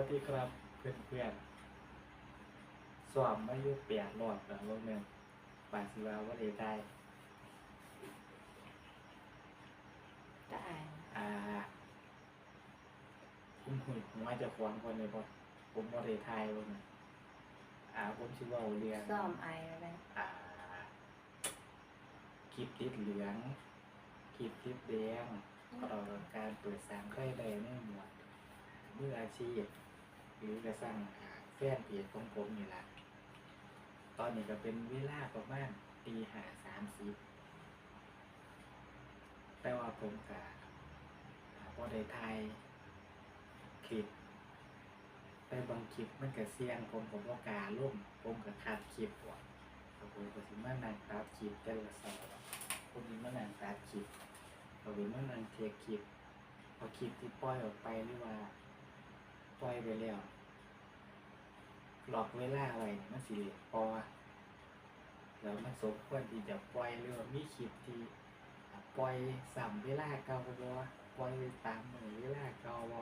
วัสดีครับเพื่อนเพื่อนๆสอบมาอยู่เปียกรอดแล้วว่าแม่นปาสิว่าว่าได้ได้ได้อ่าผมหุยผมว่าจะควงคนเลยบ่ผมบ่ได้ทายว่าแม่นอ่าผมสิเว้าเรื่องซ่อมไออะไรอ่าคลิปติดเหลืองคลิปติดแดงต่อการเปิดสามไข่ใดในหมวดมืออาชีพ หรือกระสั่งแฟนเพจของผมนี่แหละตอนนี้ก็เป็นเวลาประมาณตีห้าสามสิบแต่ว่าผมกะพอได้ถ่ายคลิปแต่บางคลิปมันก็เสี่ยงผมผมก็กาล่มผมก็ขาดคลิปว่ะผมก็สิมานั่งตัดคลิปแต่ละสอบผมสิมานั่งตัดคลิปผมสิมานั่งเทคคลิปเอคลิปที่ปล่อยออกไปหรือว่า ปล่อยไปแล้วหลอกเวลาไว้มันสิเหลือพอแล้วมันสมควรที่จะปล่อยหรือว่ามีคลิปที่ปล่อยสามเวลาเก่าบ่ปล่อยตามมือเวลาเก่าบ่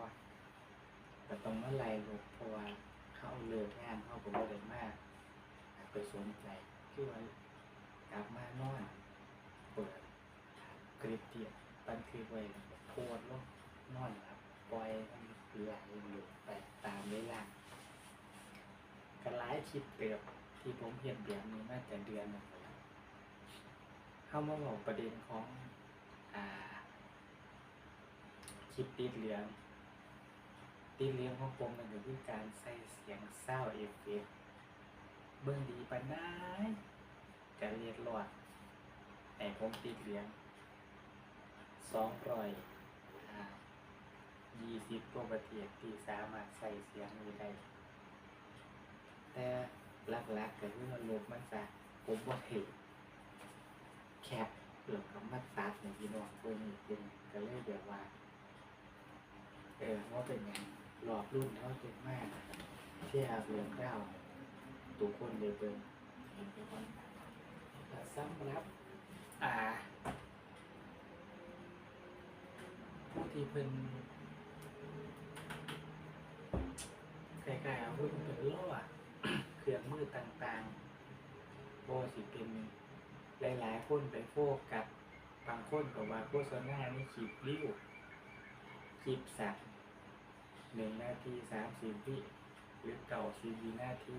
แต่ต้องมาไล่ลบเพราะว่าเข้าเลิกงานเข้าก็บ่ได้มากไปสนใจคือว่ากลับมานอนเปิดคลิปที่บันทึกไว้โพสต์ลงนอนครับปล่อย ให้มันไหลอยู่ไปตามเวลาก็หลายคลิปเติบที่ผมเห็นแบบนี้มาแต่เดือนหนึ่งแล้วเข้ามาบอกประเด็นของอ่าคลิปติดเหลืองติดเหลืองของผมมันก็คือการใส่เสียงเศร้าเอฟเฟกต์เบื้องดีปนได้จะเรียกรอดแต่ผมติดเหลืองสองร้อย ยี่สิบกว่าประเทศที่สามารถใส่เสียงนี้ได้ แต่หลักๆก็คือมันลบมันซะผมว่าเห็นแคปเรื่องกับมาตัดในพี่น้องเพื่อนนี่เป็นก็เลยแบบว่า เออว่าเป็นไงหลอกรุ่นเขาเป็นมากเที่ยวเรื่องเล่าทุกคนเลยวเป็นแต่สำรับ อ่า ผู้ที่เพิ่น คล้ายๆอาเพิ่นเป็นล่อเครื่องมือต่างๆโบ่สิเป็นหลายๆคนไปโฟกัสบางคนก็ว่าโฆษณานี่คลิปริ้วคลิปสัตว์หนึ่งนาทีสามสิบวิหรือเก่าสิบวินาที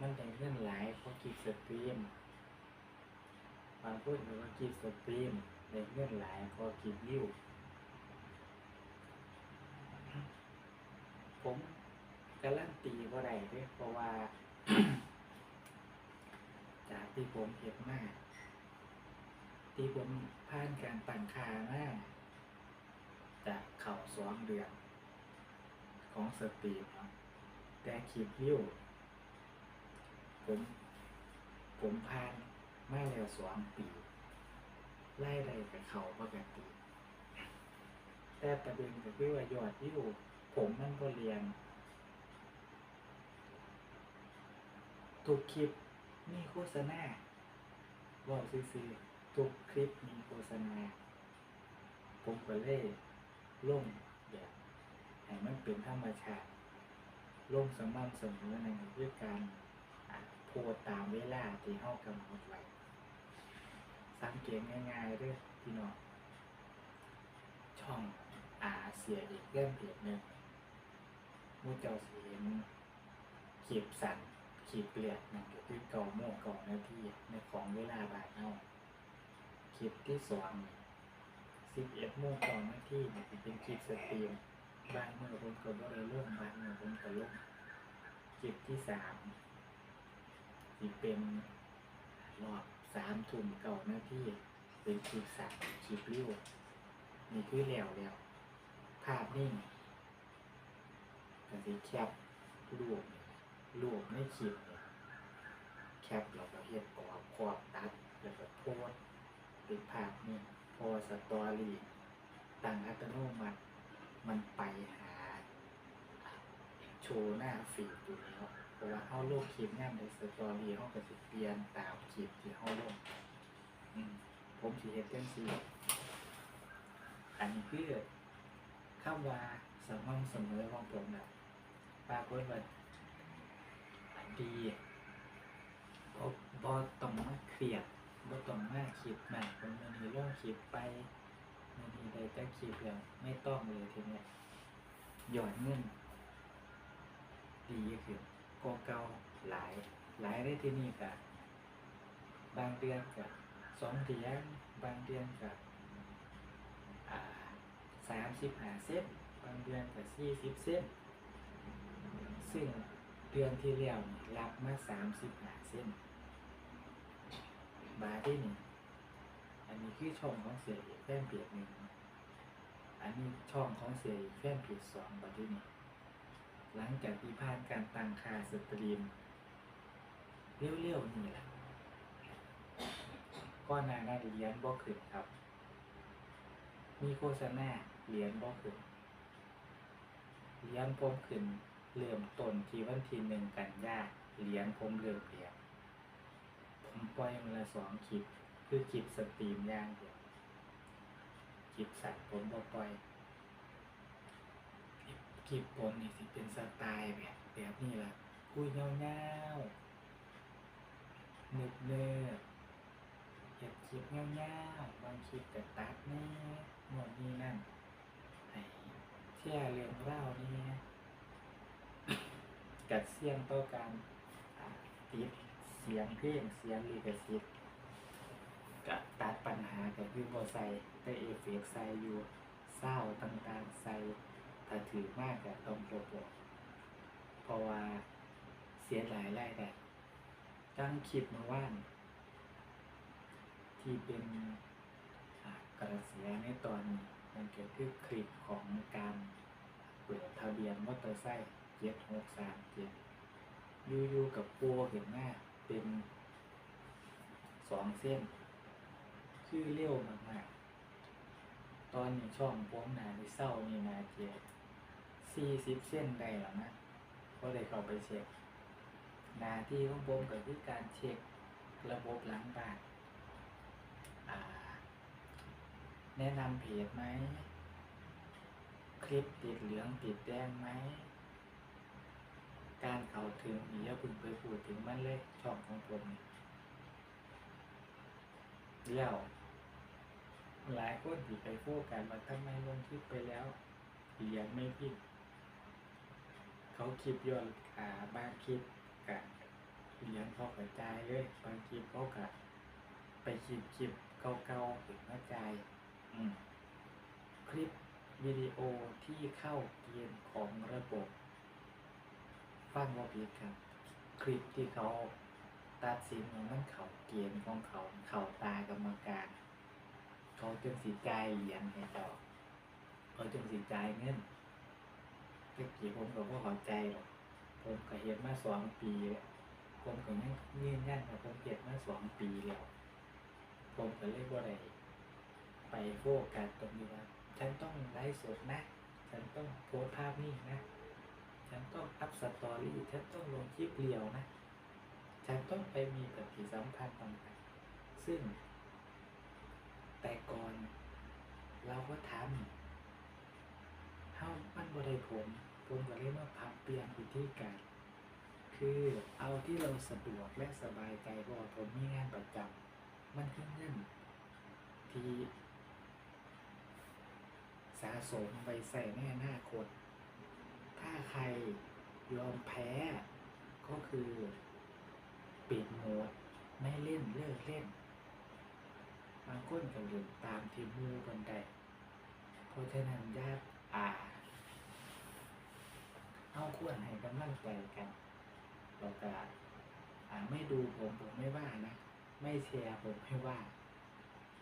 มันแต่เงื่อนหลายเพราะคลิปสตรีมบางคนก็ว่าคลิปสตรีมในเงื่อนหลายพอคลิปวิว ผมการันตีว่าไรเด้อเพราะว่า จากที่ผมเห็นมาก ที่ผมผ่านการตั้งคามากจากเข่าสองเดือน ของสตีมเนาะแต่คลิปวิวผม ผมผ่านมาแล้วสองปี ไล่ได้กับเขาปกติแต่ประเด็นก็คือว่ายอดวิว ผมมันก็เรียน ทุกคลิปมีโฆษณาบอกซื่อๆทุกคลิปมีโฆษณา ผมก็เลยลงแบบให้มันเป็นธรรมชาติลงสม่ำเสมอในด้วยการโพสตามเวลาที่เฮากำหนดไว้สังเกตง่ายๆด้วยพี่น้องช่องอาเสียอีกเรื่องเพจหนึ่ง มูเจ้าสีเห็นขีบสันขีบเปลียกนั่นก็คือเก่าโม่เก่านาทีในของเวลาบายเฮาคลิปที่สองสิบเอ็ดโมงเก่านาทีเนี่ยเป็นคลิปสตรีมบางเมื่อผมก็บ่ได้ลงบางเมื่อผมก็ลงคลิปที่สามสิเป็นรอบสามทุ่มเก่าหน้าที่เป็นคลิปสัตว์คลิปริ้วนี่คือแล้วแล้วภาพนิ่ง ก็สิแคปรูปรูปในคลิปเนี่ยแคปแล้วก็เฮ็ดกรอบขอบตัดแล้วก็โพสต์เป็นภาพนิ่พสต์สตอรี่ตั้งอัตโนมัติมันไปหาโชว์หน้าฟีดอยู่แล้วเพราะว่าเฮาลงคลิปงานในสตอรี่เฮาก็สิเปลี่ยนตามคลิปที่เฮาโลงอืมผมสิเฮ็ดจังซี่อันนี้คือคำว่าสม่ำเสมอของผมนะ ปรากฏว่าดีบ่บ่ต้องมาเครียดบ่ต้องมาคิดมากผมมันมีเรื่องคิดไปมันมีใดแต่คิดแล้วไม่ต้องเลยทีเนี้ยหย่อนเงินดีขึ้นก็เก่าหลาย หลายได้ที่นี่กับบางเดือนกับสองเดือนบางเดือนกับสามสิบห้าเส้นบางเดือนกับสี่สิบเส้น ซึ่งเดือนที่แล้วรับมาสามสิบห้าเส้น บาทที่หนึ่งอันนี้คือช่องของเสียอีกแฟนเพจหนึ่งอันนี้ช่องของเสียอีกแฟนเพจสองบาทที่นี่หลังจากที่ผ่านการตั้งค่าสตรีมเร็วๆนี่แหละก็นานาเหรียญบ่ขึ้นครับ มีโฆษณาเหรียญบ่ขึ้นเหรียญผมขึ้น เริ่มต้นที่วันที่หนึ่งกันยาเหรียญผมเริ่มเหรียญผมปล่อยมาละสองคลิปคือคลิปสตรีมย่างเดียวคลิปสัตว์ผมบ่ปล่อยคลิปบนนี่สิเป็นสไตล์แบบแบบนี้แหละคุยเงาๆนึกเนิบเก็บคลิปเงาๆบางคลิปก็ตัดแน่หมดนี่นั่นให้แช่ยเรื่องเล่านี่ กัดเสียงต่อการติดเสียงเพลงเสียงลิขสิทธิ์กับตัดปัญหากับยูโบใส่แต่เอฟเฟกต์ใส่อยู่เศร้าต่างๆใส่ถ้าถือมากก็ต้องโปรโปรเพราะว่าเสียหลายรายได้ตั้งคลิปมาว่านที่เป็นกระแสในตอนนี้มันก็คือคลิปของการเปิดทะเบียนมอเตอร์ไซค์ เจ็ดหกสามเจ็ดยูๆกับปัวเห็นหน้าเป็นสองเส้น คือเร็วมากๆ ตอนนี้ช่องผมนาที่เศร้านี่นาเจ็ดสี่สิบเส้นได้แล้วนะก็เลยเข้าไปเช็คหนาที่ของผมก็คือการเช็คระบบหลังบ้านแนะนำเพจไหม คลิปติดเหลืองติดแดงไหม การเขาถึงนี่อย่าเพึ่งไปพูดถึงมันเลยช่องของผมนี่แล้วหลายคนที่ไปโฟกัสว่าทำไมลงคลิปไปแล้วเหรียญไม่พิมพ์เขาคลิปย้อนขาบางคลิปกับเหรียญเขากระจายเลยบางคลิปเขากะไปคลิปคลิปเก่าๆถึงกระจายคลิปวิดีโอที่เข้าเกณฑ์ของระบบ ฟังว่าผิดครับ คลิปที่เขาตัดสินว่ามันเขาเกณฑ์ของเขาเขาตากรรมการ เขาจึงสีจ่ายเหรียญให้เจ้าเขาจึงสีจ่ายเงินตะกี้ผมก็บ่เข้าใจหรอกผมก็เฮ็ดมาสองปีแล้วผมก็ยังยืนยันว่าผมเฮ็ดมาสองปีแล้วผมก็เลยบ่ได้ไปโฟกัสตรงนี้ว่า ฉันต้องไลฟ์สดนะ ฉันต้องโพสภาพนิ่งนะ ฉันต้องอัพสตอรี่ฉันต้องลงคลิปเรียวนะ ฉันต้องไปมีปฏิสัมพันธ์ต่างๆซึ่ง แต่ก่อนเราก็ทำเฮามันบ่ได้ผลผมก็เลยมาปรับเปลี่ยนวิธีการคือเอาที่เราสะดวกและสบายใจพราะว่าผมมีงานประจำมันคือเงินที่สะสมไปใส่ในอนาคต ใครยอมแพ้ ก็คือปิดโหมดไม่เล่นเลิกเล่น บางคนก็เล่นตามที่มูกันได้เพราะฉะนั้นญาติอ่าเอาควรให้กำลังใจกันแล้วก็อ่าไม่ดูผมผมไม่ว่านะ ไม่แชร์ผมไม่ว่า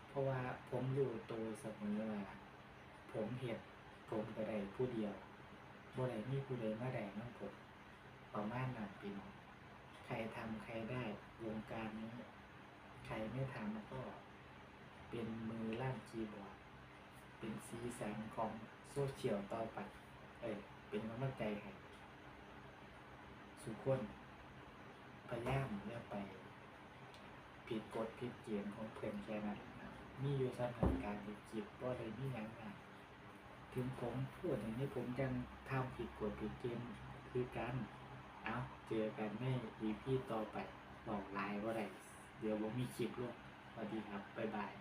เพราะว่าผมอยู่ตัวเสมอว่าผมเห็ดผมก็ได้ผู้เดียว บ่ได้มีผู้ใดมาแดงน้ำผมประมาณนั้นพี่น้องใครทำใครได้วงการนี้ ใครไม่ทำก็เป็นมือล่างคีย์บอร์ดเป็นสีสันของโซเชียลต่อไปเอ้ยเป็นกำลังใจให้สุขคนพยายามอย่าไป ผิดกฎผิดเกณฑ์ของเพื่อนแค่นั้นมีอยู่สถานการณ์ที่จิตว่าได้มีอย่างนั้น ถึงผมพูดอย่างนี้ผมยังทำผิดกฎผิดเกณฑ์คือกันเอาเจอกันใน EP ต่อไปบอกไลน์ว่าไรเดี๋ยวผมมีคลิปลงสวัสดีครับ บ๊ายบาย